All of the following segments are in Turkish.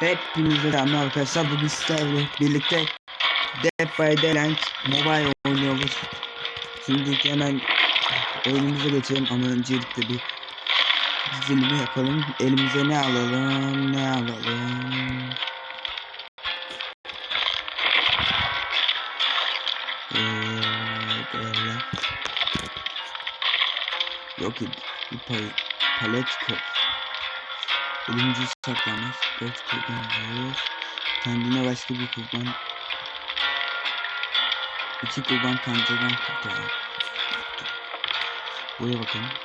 Hepinize selamlar arkadaşlar. Bugün sizlerle birlikte Dead by Daylight Mobile oynuyoruz. Şimdi hemen oyunumuza geçelim ama öncelikle bir dizilimi yapalım. Elimize ne alalım, ne alalım. Ee. Yok bir pal palet kır. Ölümcül saklanmaz. Dört kurban alıyoruz. Kendine başka bir kurban. İki kurban kancadan kurtarır. Buraya bakalım.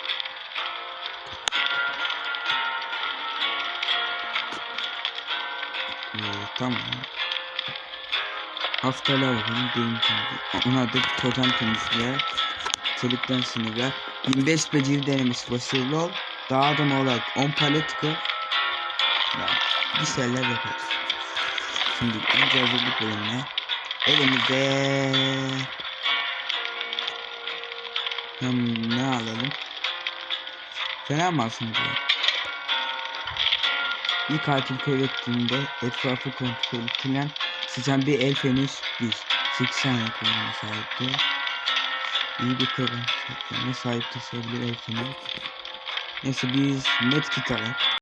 Ee, tamam. Haftalar. Beyin temizliği. Ona da totem temizliğe. Çelikten sinirler. 25 beceri denemesi başarılı ol. Daha adam olarak 10 palet kır. Bir şeyler yaparız. Şimdi önce hazırlık bölümüne elimize hmm, ne alalım? Mi alsın diye. Bir katil kaybettiğinde etrafı kontrol edilen sıçan bir el feneri sürpriz. 8 saniye kullanma sahipti. İyi bir kırın. Ne sahip taşıyabilir el feneri. Neyse biz net kit alalım.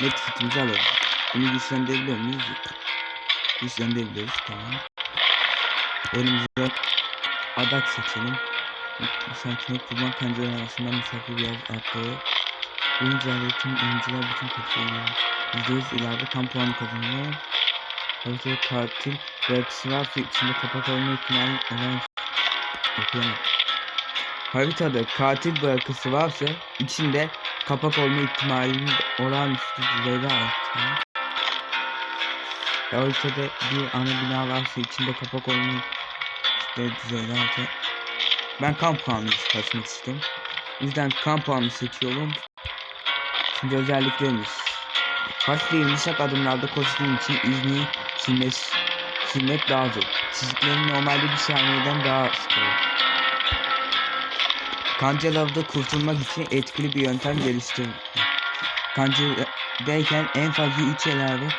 Net kitimizi alalım. Bunu güçlendirebiliyor muyuz? Yok. Güçlendirebiliyoruz. Tamam. Önümüze adak seçelim. Sakin kurban pencereler arasında misafir biraz arttırıyor. Oyuncu aletin oyuncular bütün katılıyor. %100 ileride tam puanı kazanıyor. Haritada katil belirtisi varsa içinde kapak olma ihtimali olan okuyamam. Haritada katil bırakısı varsa içinde kapak olma ihtimalinin olağanüstü düzeyde arttığını haritada bir ana bina varsa içinde kapak olma işte düzeyde arttı. Ben kamp puanı kasmak istiyorum. O yüzden kamp puanı seçiyorum. Şimdi özelliklerimiz. Farklı yumuşak adımlarda koştuğum için izni silmek, silmek daha zor. Çiziklerin normalde bir saniyeden daha kalır. Kancalarda kurtulmak için etkili bir yöntem geliştirdim. Kancadayken en fazla 3 elerde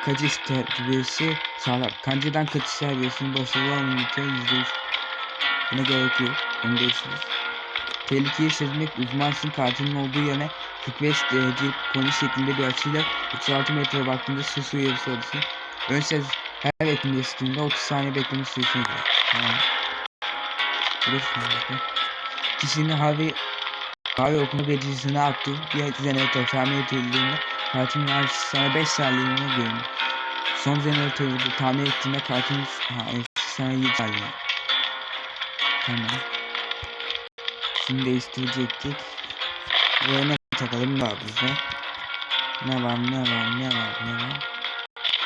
kaçış terbiyesi sağlar. Kancadan kaçış terbiyesinin başarılı olmayacağı %3. Buna gerek yok. Onu değiştiririz. Tehlikeyi sezmek uzmansın katilin olduğu yerine 45 derece konu şeklinde bir açıyla 36 metre baktığında ses uyarısı alırsın. Ön ses her etkinleştiğinde 30 saniye bekleme süresini var. Tamam. Burası kişinin Harvey Harvey okuma becerisini arttır. Diğer jeneratör tamir edildiğinde katilin harcısı sana 5 saniyeliğine görünür. Son jeneratörü tamir ettiğinde evet, sana 7 saniye. Tamam. Şimdi değiştirecektik. Buraya ne takalım var bizde? Ne var ne var ne var ne var?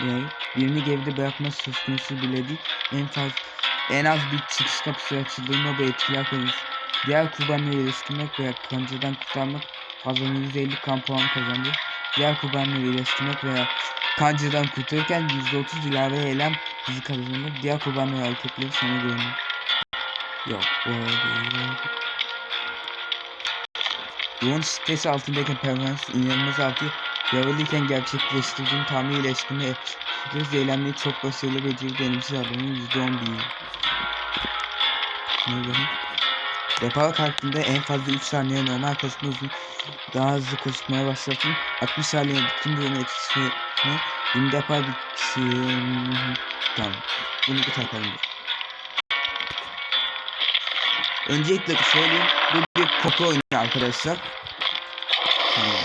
Yani birini geride bırakma söz bile değil. En fazla en az bir çıkış kapısı açıldığında bu etkiler koymuş. Diğer kurbanları iyileştirmek veya kancadan kurtarmak fazladan 150 kan puanı kazandı. Diğer kurbanları iyileştirmek veya kancadan kurtarırken %30 ilave eylem hızı kazanılır. Diğer kurbanları hareketleri sana görünür. Yok bu arada değil. Yoğun stres altındayken performans inanılmaz artıyor. Yaralıyken gerçekleştirdiğim tamir iyileştirme stres eylemleri çok başarılı beceri deneyimsiz adamın %10 değil. Ne diyorum? Depar kalktığında en fazla 3 saniye normal koşma uzun daha hızlı koşmaya başlatın. 60 saniye bütün durum etkisini 20 defa bitsin. Tamam. Bunu bir takalım. Öncelikle söyleyeyim. Bu bir koku oyunu arkadaşlar. Tamam.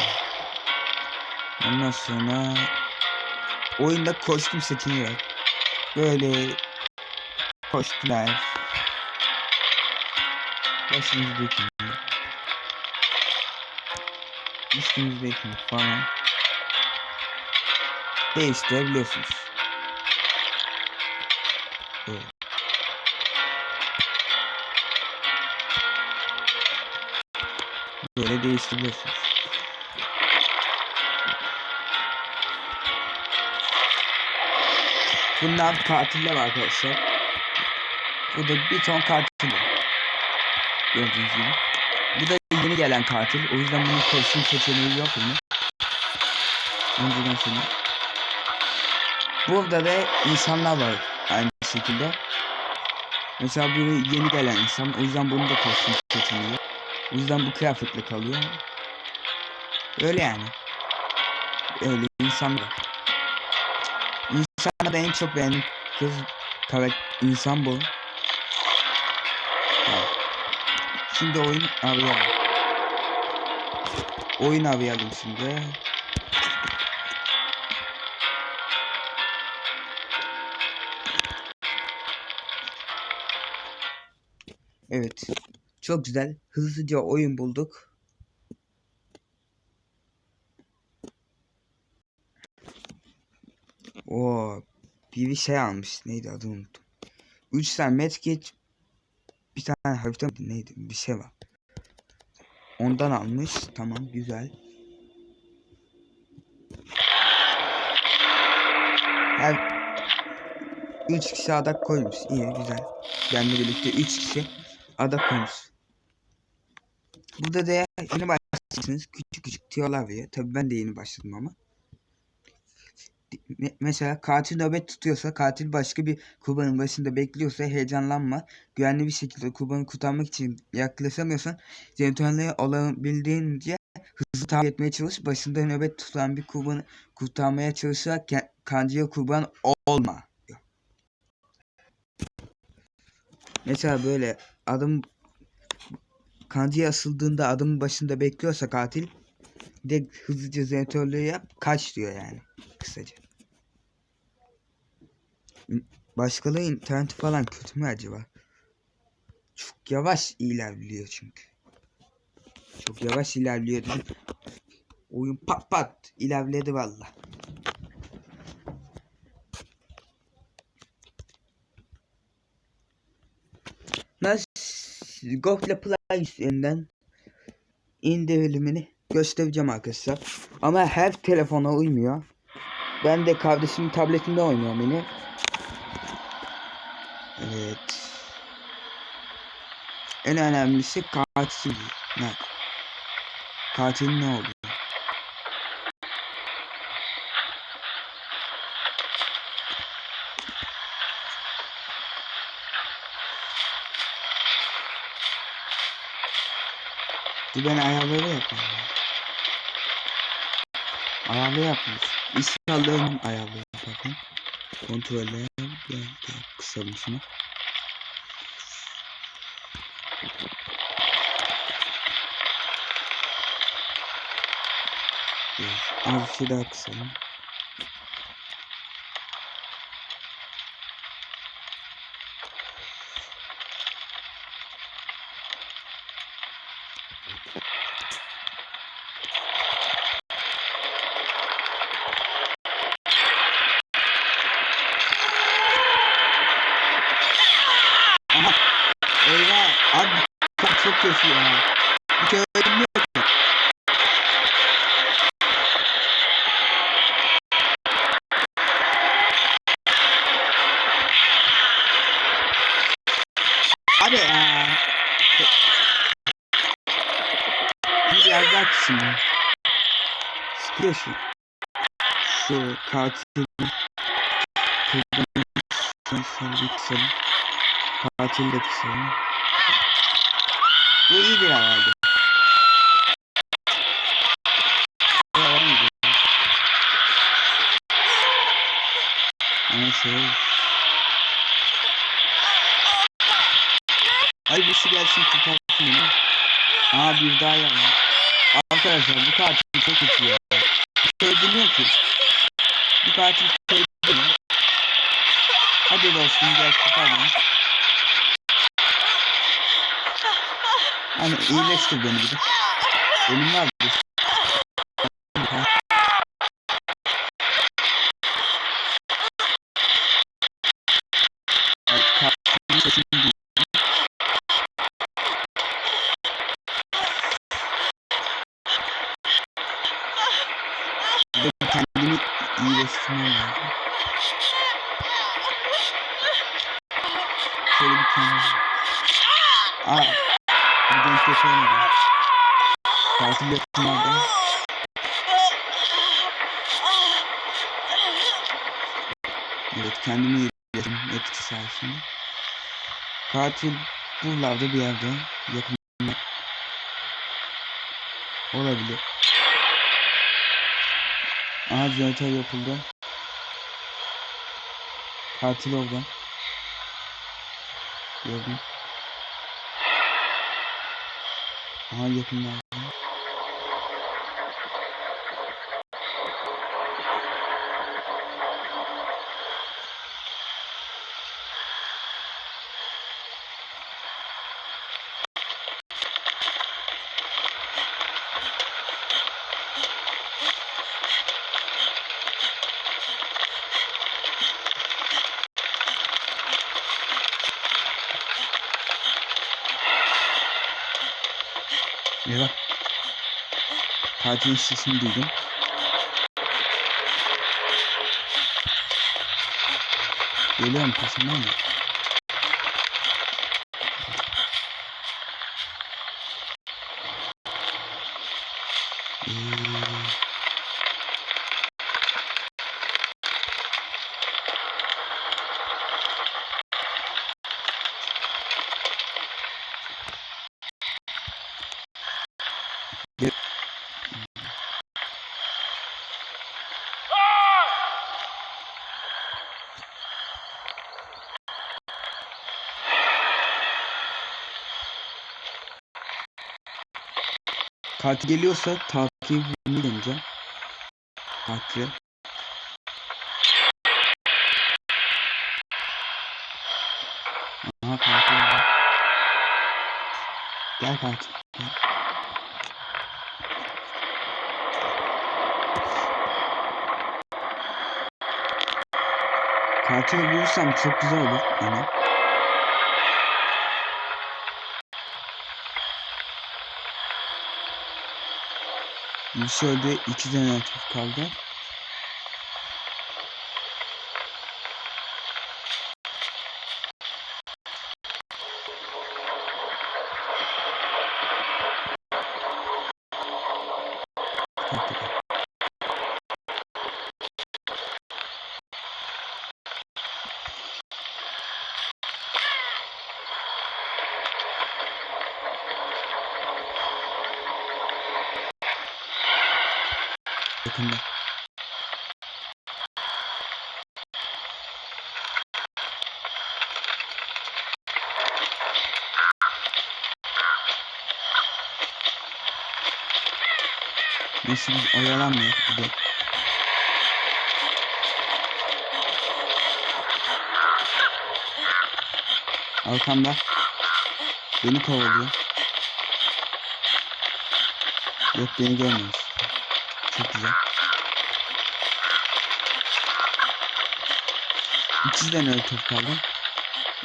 Ondan sonra oyunda kostüm seçeneği var. Böyle kostümler. Başımızdaki üstümüzdeki falan değiştirebiliyorsunuz. Evet. Böyle değiştirebiliyorsunuz. Bunlar katiller arkadaşlar. Burada bir ton katil. Gördüğünüz gibi. Bu da yeni gelen katil. O yüzden bunun kostüm seçeneği yok bunun. Önceden sonra. Burada da insanlar var aynı şekilde. Mesela bu yeni gelen insan. O yüzden bunu da kostüm seçiliyor. O yüzden bu kıyafetle kalıyor. Öyle yani. Öyle insanlar. İnsanlar da en çok beğendiğim kız karak insan bu. Şimdi oyun arayalım. Oyun arayalım şimdi. Evet. Çok güzel. Hızlıca oyun bulduk. Oo, bir şey almış. Neydi adını unuttum. 3 tane medkit bir tane mıydı neydi bir şey var. Ondan almış. Tamam güzel. Her 3 kişi adak koymuş. İyi güzel. Benle birlikte 3 kişi adak koymuş. Burada da yeni başlarsınız. Küçük küçük tiyolar veriyor. Tabii ben de yeni başladım ama. Me- Mesela katil nöbet tutuyorsa katil başka bir kurbanın başında bekliyorsa heyecanlanma. Güvenli bir şekilde kurbanı kurtarmak için yaklaşamıyorsan jeneratörleri olabildiğince hızlı takip etmeye çalış. Başında nöbet tutan bir kurbanı kurtarmaya çalışarak kancaya kurban olma. Mesela böyle adım kancaya asıldığında adamın başında bekliyorsa katil de hızlıca jeneratörleri yap kaç diyor yani kısaca. Başkaları interneti falan kötü mü acaba? Çok yavaş ilerliyor çünkü. Çok yavaş ilerliyor dedim. Oyun pat pat ilerledi valla. Nasıl Google Play üzerinden indirimini göstereceğim arkadaşlar. Ama her telefona uymuyor. Ben de kardeşimin tabletinde oynuyorum yine. Evet. En önemlisi katil. Ne? Katil ne oldu? Dur ben ayarları yapayım. Ayarlı yapmış. İnşallah'ın ayarları bakın. Kontroller. Gel gel kısalım şunu. Evet, Az bir şey daha kısalım. Aha. Eyvah. Abi çok çok kötü ya. Bir kere öldüm yok. Abi ya. Bir açsın. Sıkıyor şu. Katil. Bir kısalım. Katil de kısalım. Bu herhalde. Bayağı iyiydi. Ama şey... Ay bir şey gelsin kurtarsın beni. Aa bir daha yana. Arkadaşlar bu katil çok kötü ya. Öldürmüyor ki. Bu katil öldürmüyor. Hadi dostum gel kurtar beni. Hani iyileştir beni bir de. Benim var bir. Ay, katilin sesini duy- Bir de kendini iyileştirmem lazım. Şöyle bir kendini... Aa, bir denk geçemedim. Tatil yaptığımda Evet kendimi yedim etkisi sayesinde. Katil buralarda bir yerde yakında olabilir. Aha jeneratör yapıldı. Katil orada. Gördüm. Aha yakında. Katilin sesini duydum. Geliyorum peşinden mi? Katil geliyorsa takibini deneyeceğim. Katil. Aha orada. Gel katil. Gel. Katil bulursam çok güzel olur. Yani. Şöyle iki tane kaldı. Yakında. Neyse biz oyalanmıyor. Bir. Arkamda. Beni kovalıyor. Yok beni görmüyor. Çok güzel. İki tane top kaldı.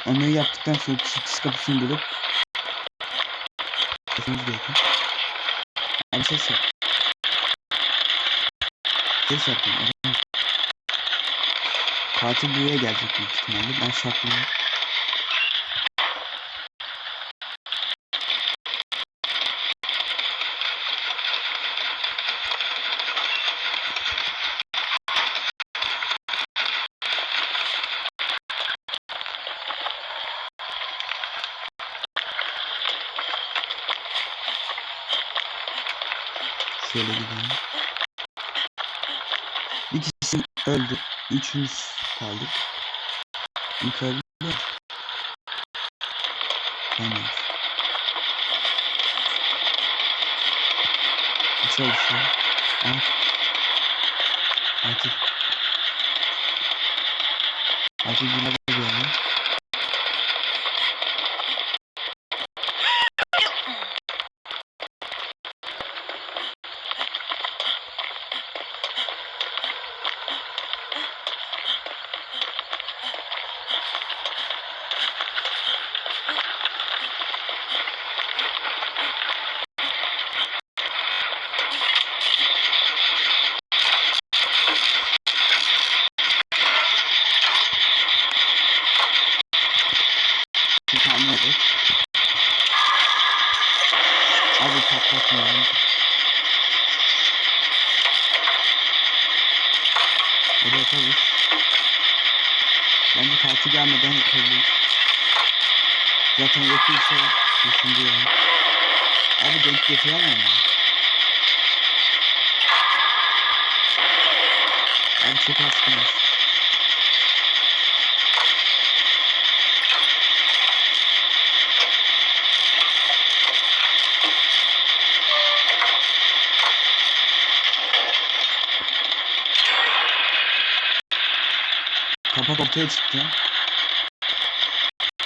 Onları yaptıktan sonra çıkış kapısını bulup Yapmamız gerekiyor. Abi ses yap. Ses yaptım. Katil buraya gelecek büyük ihtimalle. Ben saklanıyorum. Şöyle gidelim. Bir kişi öldü. Üçümüz kaldık. Mü? Tamam. Çalışıyor. Al. Artık. Artık Düşündü yani. Abi denk getiremem ya. Abi çok hastayız. Kapak ortaya çıktı.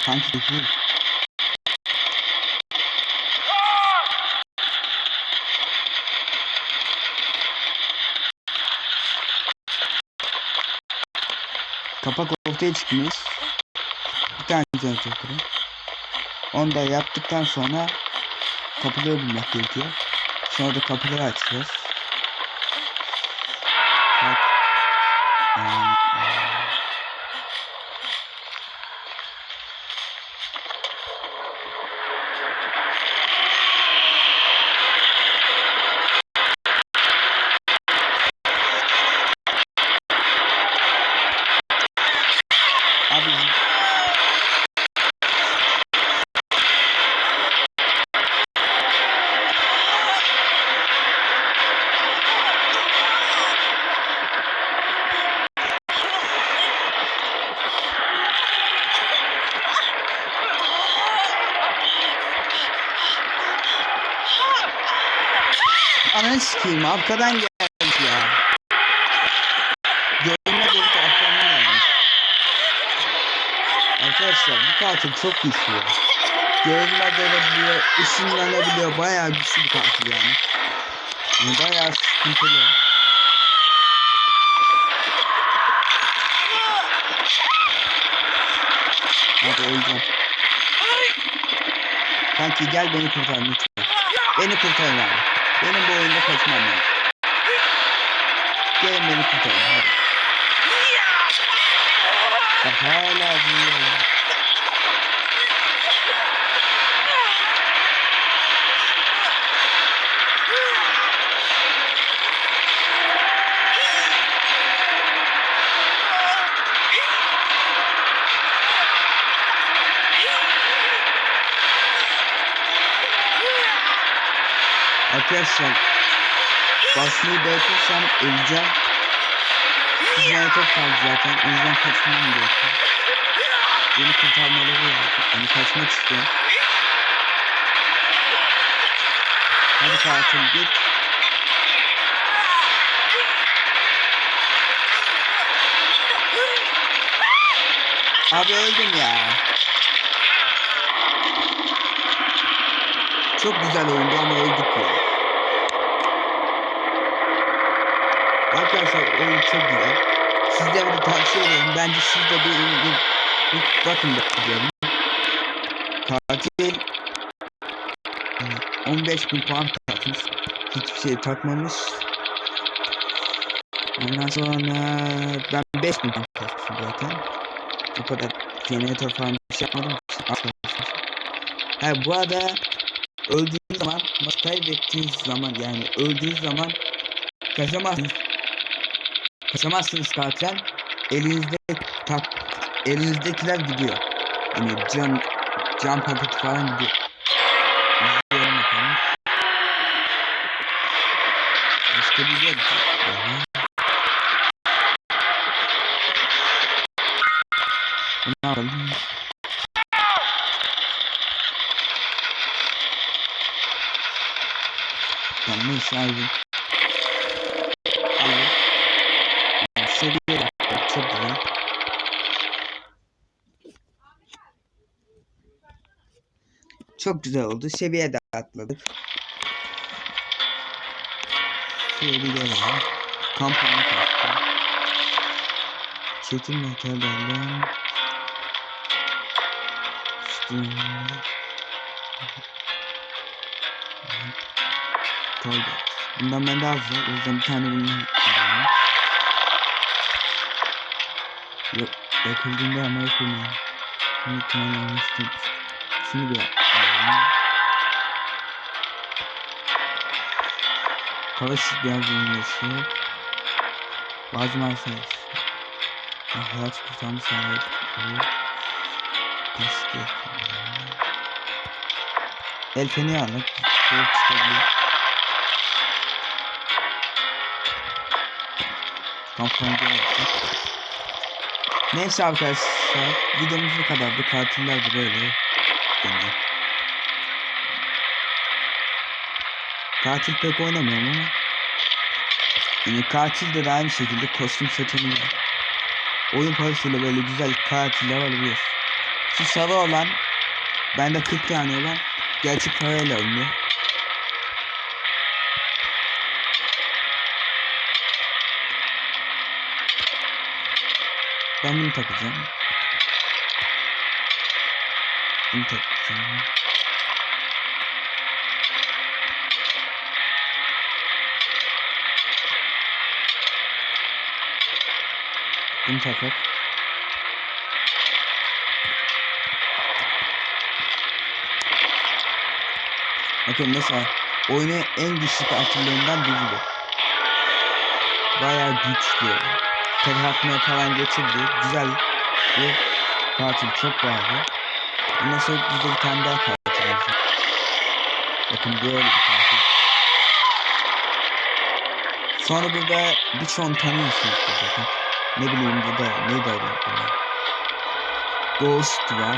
Sanki değil. Ortaya çıkmış. Bir tane güzel çakırı. Onu da yaptıktan sonra kapıları bulmak gerekiyor. Sonra da kapıları açacağız. Ananı sikeyim arkadan geldi ya. Görünme delik arkamdan gelmiş. Arkadaşlar bu katil çok güçlü. Görünme denebiliyor, ışınlanabiliyor. Bayağı güçlü bir katil yani. yani bayağı sıkıntılı. Hadi öleceğim. Kanki gel beni kurtar lütfen. Beni kurtarın abi. Benim bu oyunda kaçmam lazım. Gelin beni kurtarın hadi. Hala ya. Arkadaşlar basmayı bırakırsam öleceğim. Güzel çok kaldı zaten. O yüzden kaçmam gerekiyor. Beni kurtarmaları lazım. Hani kaçmak istiyorum. Hadi katil git. Abi öldüm ya. Çok güzel oyundu ama öldük ya. Arkadaşlar oyun çok güzel. Sizlere de tavsiye ederim. Bence siz de bir, bir, bir bakın diyorum. Katil e, 15 bin puan takmış. Hiçbir şey takmamış. Ondan sonra ben 5 bin puan takmışım zaten. O kadar generator falan bir şey yapmadım. Ha bu arada öldüğünüz zaman kaybettiğiniz zaman yani öldüğünüz zaman kaçamazsınız. Kaçamazsınız zaten. Elinizde tak elinizdekiler gidiyor. Yani can can paketi falan gidiyor. İzleyelim bakalım. Başka bir yer. Ne yapalım? Tamam neyse. Çok güzel oldu. Seviye de atladık. Şöyle bir gelelim. Kampanya kastı. Çetin metallerden Kaldı. Bundan bende az var. O yüzden bir tane alalım. Yok. Yakıldığında ama yakılmıyor. Bunu tamamlamıştım. Şunu bir Kavaşık bir yazılması. Bazı arkadaşlar. Ah, Hayat kurtarmış sağlayıp. Kaçtı. El feni aldık. Soğuk çıkabiliyor. Kampanya yaptık. Neyse arkadaşlar videomuz bu kadardı. Katiller de böyle. Yani. Katil pek oynamıyorum ama. Yani katil de aynı şekilde kostüm seçeneği var. Oyun parasıyla böyle güzel katiller alabiliyoruz. Şu sarı olan bende 40 tane olan gerçek parayla alınıyor. Ben bunu takacağım. Bunu takacağım. Bunu takak. Bakın mesela oyunun en güçlü katillerinden biri bu. Bayağı güçlü. Tek falan getirdi. Güzel bir katil. Çok bağlı. Ondan sonra burada bir tane daha katil. Bakın böyle bir katil. Sonra burada birçoğunu tanıyorsunuz zaten. Ne bileyim burada ne derler buna. Ghost var.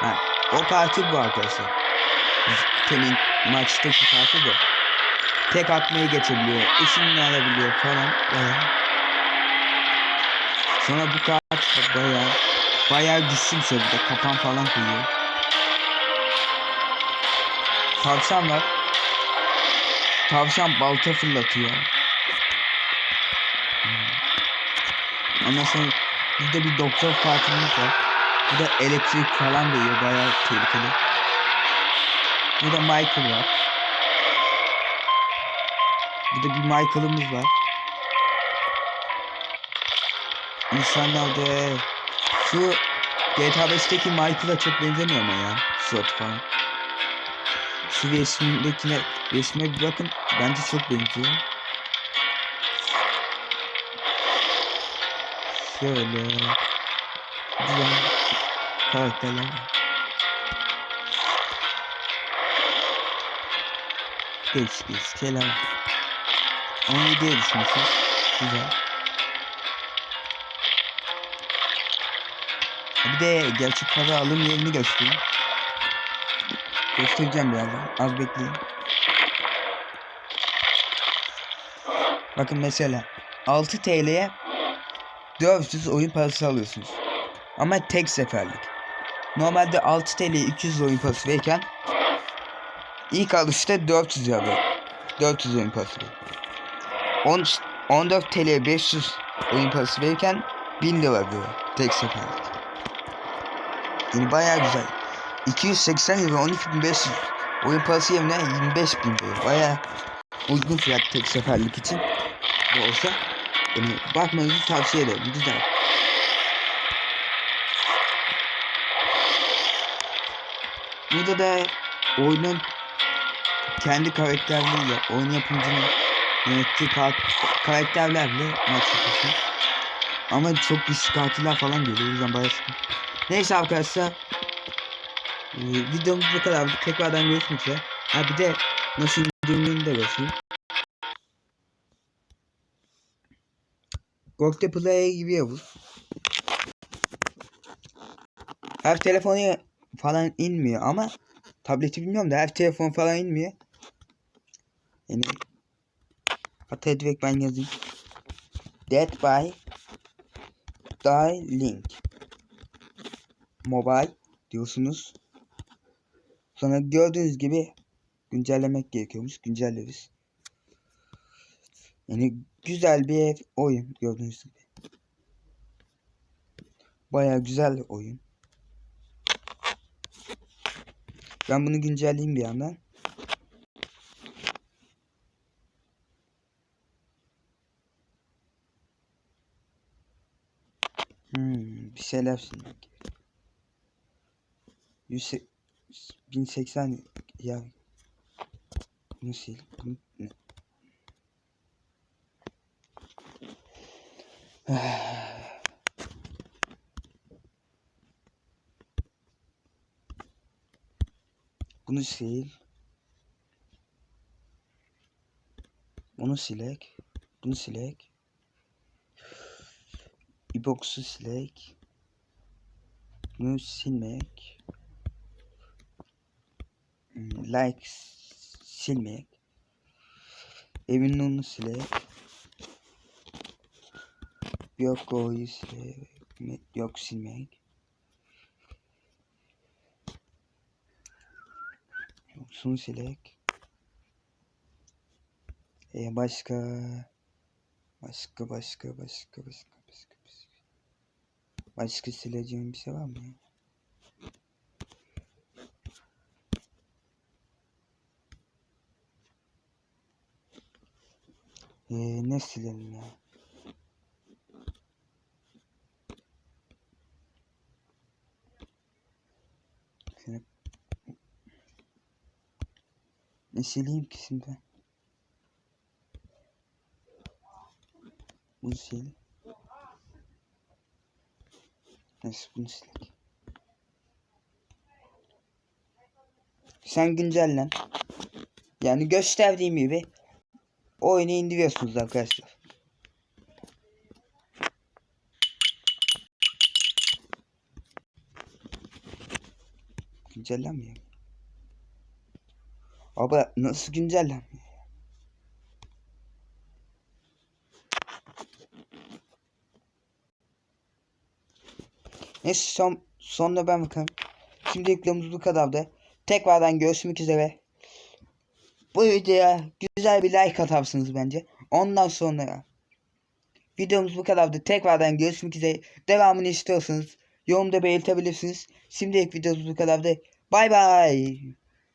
Ha, o katil bu arkadaşlar. Temin maçtaki katil bu. Tek atmayı geçebiliyor. Işınını alabiliyor falan. Bayağı. Sonra bu kart bayağı bayağı güçlü bir şey burada. Kapan falan koyuyor. Tavşan var. Tavşan balta fırlatıyor. Ondan sonra bir doktor katilimiz var. Bu da elektrik falan veriyor. Bayağı tehlikeli. Burada Michael var. Burada bir Michael'ımız var. İnsanlarda şu GTA 5'teki Michael'a çok benzemiyor ama ya. Surat falan. Şu resmindekine resme bir bakın. Bence çok benziyor. Şöyle güzel karakterler değişik şeyler var. Onu diye düşünmüşüz. Güzel. Bir de gerçek para alım yerini göstereyim. Göstereceğim birazdan. Az bekleyin. Bakın mesela 6 TL'ye 400 oyun parası alıyorsunuz. Ama tek seferlik. Normalde 6 TL'ye 200 oyun parası verirken ilk alışta 400 lira veriyor. 400 oyun parası veriyor. 10, 14 TL'ye 500 oyun parası verirken 1000 lira veriyor. Tek seferlik. Yani bayağı güzel. 280 lira 12.500 oyun parası yerine 25.000 veriyor. Bayağı uygun fiyat tek seferlik için de olsa. Yani bakmanızı tavsiye ederim. Güzel. Burada da oyunun kendi karakterleriyle, oyun yapımcının yönettiği kar- karakterlerle maç yapıyorsun. Ama çok güçlü katiller falan geliyor. O yüzden bayağı sıkıntı. Neyse arkadaşlar. Ee, videomuz bu kadar. Tekrardan görüşmek üzere. Ha bir de nasıl indirdiğini de göstereyim. Gokte Play gibi yapız. Her telefonu falan inmiyor ama tableti bilmiyorum da her telefon falan inmiyor. Yani hatta direkt ben yazayım. Dead by Die Link Mobile diyorsunuz. Sonra gördüğünüz gibi güncellemek gerekiyormuş. Güncelleriz. Yani güzel bir oyun gördüğünüz gibi. Baya güzel oyun. Ben bunu güncelleyeyim bir yandan. Hmm, bir şeyler. 100 1080 ya ne? Bunu sil. Bunu silek. Bunu silek. İboksu e silek. Bunu silmek. Hmm, like silmek. Evin onu silek yok o'yu yok silmek. Yoksun silek. E başka başka başka başka başka başka başka. Başka sileceğim bir şey var mı? Ee, ne silelim ya? Ne sileyim ki şimdi? Bunu sil. Neyse bunu silek. Sen güncellen. Yani gösterdiğim gibi oyunu indiriyorsunuz arkadaşlar. Güncellenmiyor. Abi nasıl güncellenmiyor? Neyse son, sonunda ben bakalım. Şimdi videomuz bu kadardı. Tekrardan görüşmek üzere. Bu videoya güzel bir like atarsınız bence. Ondan sonra videomuz bu kadardı. Tekrardan görüşmek üzere. Devamını istiyorsanız yorumda belirtebilirsiniz. Şimdilik videomuz bu kadardı. Bay bay.